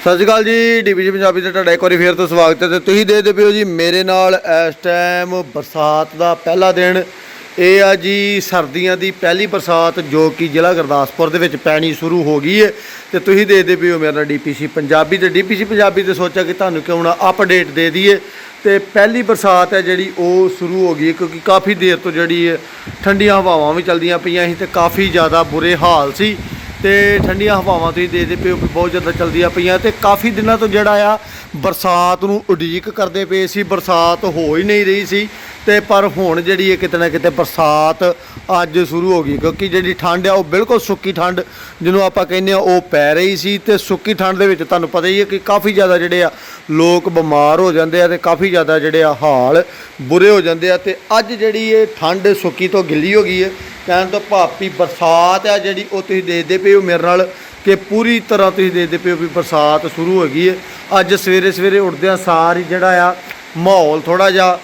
ਸਤਿ ਸ਼੍ਰੀ ਅਕਾਲ ਜੀ ਡੀਬੀਜੀ ਪੰਜਾਬੀ ਤੇ ਤੁਹਾਡਾ ਇੱਕ ਵਾਰੀ ਫੇਰ ਤੋਂ ਸਵਾਗਤ ਹੈ ਤੇ ਤੁਸੀਂ ਦੇਖਦੇ ਪਿਓ ਜੀ, ਮੇਰੇ ਨਾਲ ਇਸ ਟਾਈਮ ਬਰਸਾਤ ਦਾ ਪਹਿਲਾ ਦਿਨ। ਇਹ ਆ ਜੀ ਸਰਦੀਆਂ ਦੀ ਪਹਿਲੀ ਬਰਸਾਤ ਜੋ ਕਿ ਜ਼ਿਲ੍ਹਾ ਗੁਰਦਾਸਪੁਰ ਦੇ ਵਿੱਚ ਪੈਣੀ ਸ਼ੁਰੂ ਹੋ ਗਈ ਹੈ ਤੇ ਤੁਸੀਂ ਦੇਖਦੇ ਪਿਓ, ਮੇਰੇ ਨਾਲ ਡੀਪੀਸੀ ਪੰਜਾਬੀ ਤੇ ਡੀਪੀਸੀ ਪੰਜਾਬੀ ਤੇ ਸੋਚਿਆ ਕਿ ਤੁਹਾਨੂੰ ਕਿਉਂ ਨਾ ਅਪਡੇਟ ਦੇ ਦਈਏ। ਤੇ ਪਹਿਲੀ ਬਰਸਾਤ ਹੈ ਜਿਹੜੀ ਉਹ ਸ਼ੁਰੂ ਹੋ ਗਈ ਹੈ ਕਿਉਂਕਿ ਕਾਫੀ ਦੇਰ ਤੋਂ ਜਿਹੜੀ ਹੈ ਠੰਡੀਆਂ ਹਵਾਵਾਂ ਵੀ ਚੱਲਦੀਆਂ ਪਈਆਂ ਸੀ ਤੇ ਕਾਫੀ ਜ਼ਿਆਦਾ ਬੁਰੇ ਹਾਲ ਸੀ। ਤੇ ਠੰਡੀਆਂ ਹਵਾਵਾਂ ਤੁਸੀਂ ਦੇਖਦੇ ਪਿਓ ਵੀ ਬਹੁਤ ਜ਼ਿਆਦਾ ਚੱਲਦੀਆਂ ਪਈਆਂ ਤੇ ਕਾਫੀ ਦਿਨਾਂ ਤੋਂ ਜਿਹੜਾ ਆ ਬਰਸਾਤ ਨੂੰ ਉਡੀਕ ਕਰਦੇ ਪਏ ਸੀ, ਬਰਸਾਤ ਹੋ ਹੀ ਨਹੀਂ ਰਹੀ ਸੀ ਤੇ ਪਰ ਹੁਣ ਜਿਹੜੀ ਹੈ ਕਿਤੇ ਨਾ ਕਿਤੇ ਬਰਸਾਤ ਅੱਜ ਸ਼ੁਰੂ ਹੋ ਗਈ ਕਿਉਂਕਿ ਜਿਹੜੀ ਠੰਡ ਆ ਉਹ ਬਿਲਕੁਲ ਸੁੱਕੀ ਠੰਡ ਜਿਹਨੂੰ ਆਪਾਂ ਕਹਿੰਦੇ ਆ ਉਹ ਪੈ ਰਹੀ ਸੀ ਤੇ ਸੁੱਕੀ ਠੰਡ ਦੇ ਵਿੱਚ ਤੁਹਾਨੂੰ ਪਤਾ ਹੀ ਹੈ ਕਿ ਕਾਫੀ ਜ਼ਿਆਦਾ ਜਿਹੜੇ ਆ ਲੋਕ ਬਿਮਾਰ ਹੋ ਜਾਂਦੇ ਆ ਤੇ ਕਾਫੀ ਜ਼ਿਆਦਾ ਜਿਹੜੇ ਆ ਹਾਲ ਬੁਰੇ ਹੋ ਜਾਂਦੇ ਆ ਤੇ ਅੱਜ ਜਿਹੜੀ ਇਹ ਠੰਡ ਸੁੱਕੀ ਤੋਂ ਗਿੱਲੀ ਹੋ ਗਈ ਹੈ ਕਹਿਣ ਤੋਂ ਭਾਪੀ ਬਰਸਾਤ ਆ ਜਿਹੜੀ, ਉਹ ਤੁਸੀਂ ਦੇਖਦੇ ਪਏ ਹੋ ਮੇਰੇ ਨਾਲ ਕਿ ਪੂਰੀ ਤਰ੍ਹਾਂ ਤੁਸੀਂ ਦੇਖਦੇ ਪਏ ਹੋ ਵੀ ਬਰਸਾਤ ਸ਼ੁਰੂ ਹੋ ਗਈ ਹੈ। ਅੱਜ ਸਵੇਰੇ ਸਵੇਰੇ ਉੱਠਦਿਆਂ ਸਾਰ ਹੀ ਜਿਹੜਾ ਆ, ਮਾਹੌਲ ਥੋੜਾ ਜਿਹਾ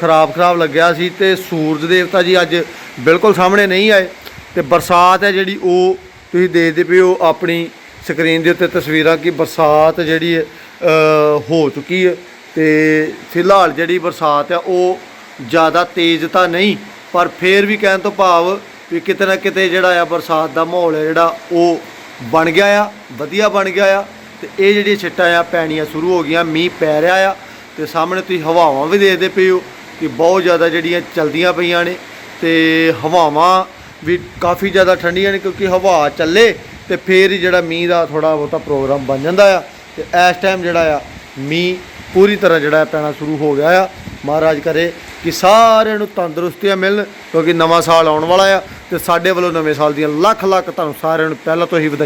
ਖਰਾਬ ਖਰਾਬ ਲੱਗਿਆ ਸੀ ਤੇ ਸੂਰਜ ਦੇਵਤਾ ਜੀ ਅੱਜ ਬਿਲਕੁਲ ਸਾਹਮਣੇ ਨਹੀਂ ਆਏ ਤੇ ਬਰਸਾਤ ਹੈ ਜਿਹੜੀ, ਉਹ ਤੁਸੀਂ ਦੇਖਦੇ ਪਏ ਹੋ ਆਪਣੀ ਸਕਰੀਨ ਦੇ ਉੱਤੇ ਤਸਵੀਰਾਂ ਕਿ ਬਰਸਾਤ ਜਿਹੜੀ ਹੈ ਹੋ ਚੁੱਕੀ ਹੈ ਤੇ ਫਿਲਹਾਲ ਜਿਹੜੀ ਬਰਸਾਤ ਆ ਉਹ ਜ਼ਿਆਦਾ ਤੇਜ਼ ਤਾਂ ਨਹੀਂ ਪਰ ਫੇਰ ਵੀ ਕਹਿਣ ਤੋਂ ਭਾਵ ਵੀ ਕਿਤੇ ਨਾ ਕਿਤੇ ਜਿਹੜਾ ਆ ਬਰਸਾਤ ਦਾ ਮਾਹੌਲ ਹੈ ਜਿਹੜਾ ਉਹ ਬਣ ਗਿਆ ਆ, ਵਧੀਆ ਬਣ ਗਿਆ ਆ ਤੇ ਇਹ ਜਿਹੜੀ ਛਿੱਟਾਂ ਆ ਪੈਣੀਆਂ ਸ਼ੁਰੂ ਹੋ ਗਈਆਂ, ਮੀਂਹ ਪੈ ਰਿਹਾ ਆ ਤੇ ਸਾਹਮਣੇ ਤੁਸੀਂ ਹਵਾਵਾਂ ਵੀ ਦੇਖਦੇ ਪਏ ਹੋ ਕਿ ਬਹੁਤ ਜ਼ਿਆਦਾ ਜਿਹੜੀਆਂ ਚਲਦੀਆਂ ਪਈਆਂ ਨੇ ਤੇ ਹਵਾਵਾਂ ਵੀ ਕਾਫੀ ਜ਼ਿਆਦਾ ਠੰਡੀਆਂ ਨੇ ਕਿਉਂਕਿ ਹਵਾ ਚੱਲੇ ਤੇ ਫੇਰ ਜਿਹੜਾ ਮੀਂਹ ਦਾ ਥੋੜਾ ਬਹੁਤਾ ਪ੍ਰੋਗਰਾਮ ਬਣ ਜਾਂਦਾ ਆ ਤੇ ਇਸ ਟਾਈਮ ਜਿਹੜਾ ਆ ਮੀਂਹ ਪੂਰੀ ਤਰ੍ਹਾਂ ਜਿਹੜਾ ਹੈ ਪੈਣਾ ਸ਼ੁਰੂ ਹੋ ਗਿਆ ਆ। ਮਹਾਰਾਜ ਕਰੇ ਕਿ ਸਾਰਿਆਂ ਨੂੰ ਤੰਦਰੁਸਤੀਆਂ ਮਿਲਣ, ਕਿਉਂਕਿ ਨਵਾਂ ਸਾਲ ਆਉਣ ਵਾਲਾ ਆ ਤੇ ਸਾਡੇ ਵੱਲੋਂ ਨਵੇਂ ਸਾਲ ਦੀਆਂ ਲੱਖ ਲੱਖ ਤੁਹਾਨੂੰ ਸਾਰਿਆਂ ਨੂੰ ਪਹਿਲਾਂ ਤੋਂ ਹੀ ਵਧਾਈ